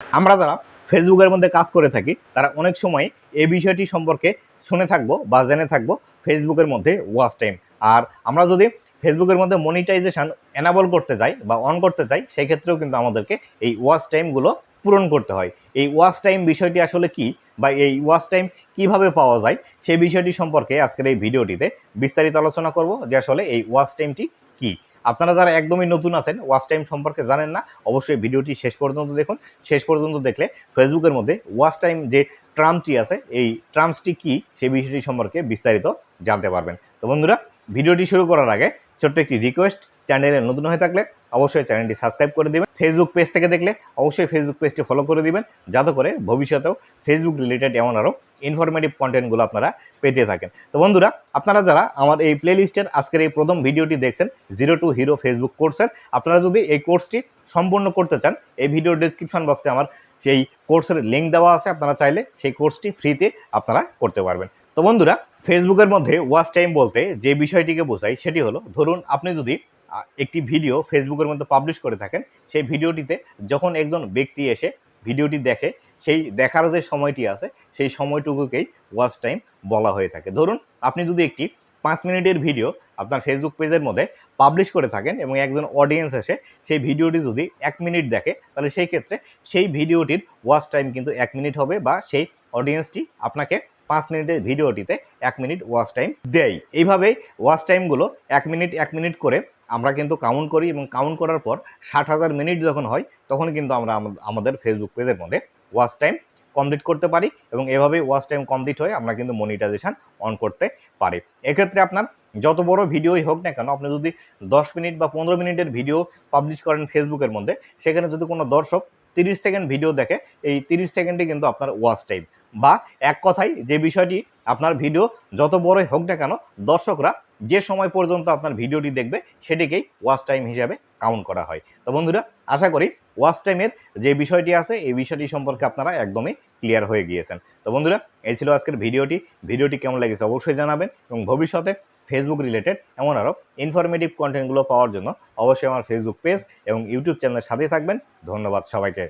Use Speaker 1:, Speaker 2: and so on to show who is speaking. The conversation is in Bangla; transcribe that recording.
Speaker 1: আমরা যারা ফেসবুকের মধ্যে কাজ করে থাকি, তারা অনেক সময় এই বিষয়টি সম্পর্কে শুনে থাকব বা জেনে থাকব ফেসবুকের মধ্যে ওয়াচ টাইম আর আমরা যদি ফেসবুকের মধ্যে মনিটাইজেশন এনাবল করতে যাই বা অন করতে চাই সেই ক্ষেত্রেও কিন্তু আমাদেরকে এই ওয়াচ টাইমগুলো পূরণ করতে হয়। এই ওয়াচ টাইম বিষয়টি আসলে কি বা এই ওয়াচ টাইম কীভাবে পাওয়া যায়, সেই বিষয়টি সম্পর্কে আজকের এই ভিডিওটিতে বিস্তারিত আলোচনা করব যে আসলে এই ওয়াচ টাইমটি কি। আপনারা যারা একদমই নতুন আছেন ওয়াচ টাইম সম্পর্কে জানেন না, অবশ্যই ভিডিওটি শেষ পর্যন্ত দেখুন। শেষ পর্যন্ত দেখলে ফেসবুকের মধ্যে ওয়াচ টাইম যে ট্রামটি আছে, এই ট্রামসটি কি সেই বিষয়টি সম্পর্কে বিস্তারিত জানতে পারবেন। তো বন্ধুরা, ভিডিওটি শুরু করার আগে ছোট্ট একটি রিকোয়েস্ট চ্যানেলে নতুন হয়ে থাকলে অবশ্যই চ্যানেলটি সাবস্ক্রাইব করে দিবেন। ফেসবুক পেজ থেকে দেখলে অবশ্যই ফেসবুক পেজটি ফলো করে দিবেন। যাতে করে ভবিষ্যতেও ফেসবুক রিলেটেড এমন আরও ইনফরমেটিভ কন্টেন্টগুলো আপনারা পেতে থাকেন। তো বন্ধুরা, আপনারা যারা আমার এই প্লেলিস্টের আজকের এই প্রথম ভিডিওটি দেখছেন জিরো টু হিরো ফেসবুক কোর্সের আপনারা যদি এই কোর্সটি সম্পূর্ণ করতে চান, এই ভিডিও ডিসক্রিপশন বক্সে আমার সেই কোর্সের লিঙ্ক দেওয়া আছে, আপনারা চাইলে সেই কোর্সটি ফ্রিতে আপনারা করতে পারবেন। তো বন্ধুরা ফেসবুকের মধ্যে ওয়াচ টাইম বলতে যে বিষয়টিকে বোঝায় সেটি হলো, ধরুন আপনি যদি একটি ভিডিও ফেসবুকের মধ্যে পাবলিশ করে থাকেন, সেই ভিডিওটিতে যখন একজন ব্যক্তি এসে ভিডিওটি দেখে সেই দেখার যে সময়টি আছে, সেই সময়টুকুকেই ওয়াচ টাইম বলা হয়ে থাকে। ধরুন, আপনি যদি একটি পাঁচ মিনিটের ভিডিও আপনার ফেসবুক পেজের মধ্যে পাবলিশ করে থাকেন এবং একজন অডিয়েন্স এসে সেই ভিডিওটি যদি এক মিনিট দেখে, তাহলে সেই ক্ষেত্রে সেই ভিডিওটির ওয়াচ টাইম কিন্তু এক মিনিট হবে বা সেই অডিয়েন্সটি আপনাকে পাঁচ মিনিটের ভিডিওটিতে এক মিনিট ওয়াচ টাইম দেয়। এইভাবেই ওয়াচ টাইমগুলো এক মিনিট এক মিনিট করে আমরা কিন্তু কাউন্ট করি এবং কাউন্ট করার পর ষাট হাজার মিনিট যখন হয়, তখন কিন্তু আমরা আমাদের ফেসবুক পেজের মধ্যে ওয়াচ টাইম কমপ্লিট করতে পারি এবং এভাবেই ওয়াচ টাইম কমপ্লিট হয়ে আমরা কিন্তু মনিটাইজেশন অন করতে পারি। এক্ষেত্রে আপনার যত বড় ভিডিওই হোক না কেন, আপনি যদি দশ মিনিট বা পনেরো মিনিটের ভিডিও পাবলিশ করেন ফেসবুকের মধ্যে, সেখানে যদি কোনো দর্শক তিরিশ সেকেন্ড ভিডিও দেখে, এই তিরিশ সেকেন্ডে কিন্তু আপনার ওয়াচ টাইম বা এক কথায় যে বিষয়টি আপনার ভিডিও যত বড়ই হোক না কেন, দর্শকরা যে সময় পর্যন্ত আপনার ভিডিওটি দেখবে, সেটিকেই ওয়াচ টাইম হিসাবে কাউন্ট করা হয়। তো বন্ধুরা, আশা করি ওয়াচ টাইমের যে বিষয়টি আছে, এই বিষয়টি সম্পর্কে আপনারা একদমই ক্লিয়ার হয়ে গিয়েছেন। তো বন্ধুরা, এই ছিল আজকের ভিডিওটি। ভিডিওটি কেমন লেগেছে অবশ্যই জানাবেন এবং ভবিষ্যতে ফেসবুক রিলেটেড এমন আরও ইনফরমেটিভ কন্টেন্টগুলো পাওয়ার জন্য অবশ্যই আমার ফেসবুক পেজ এবং ইউটিউব চ্যানেলের সাথেই থাকবেন। ধন্যবাদ সবাইকে।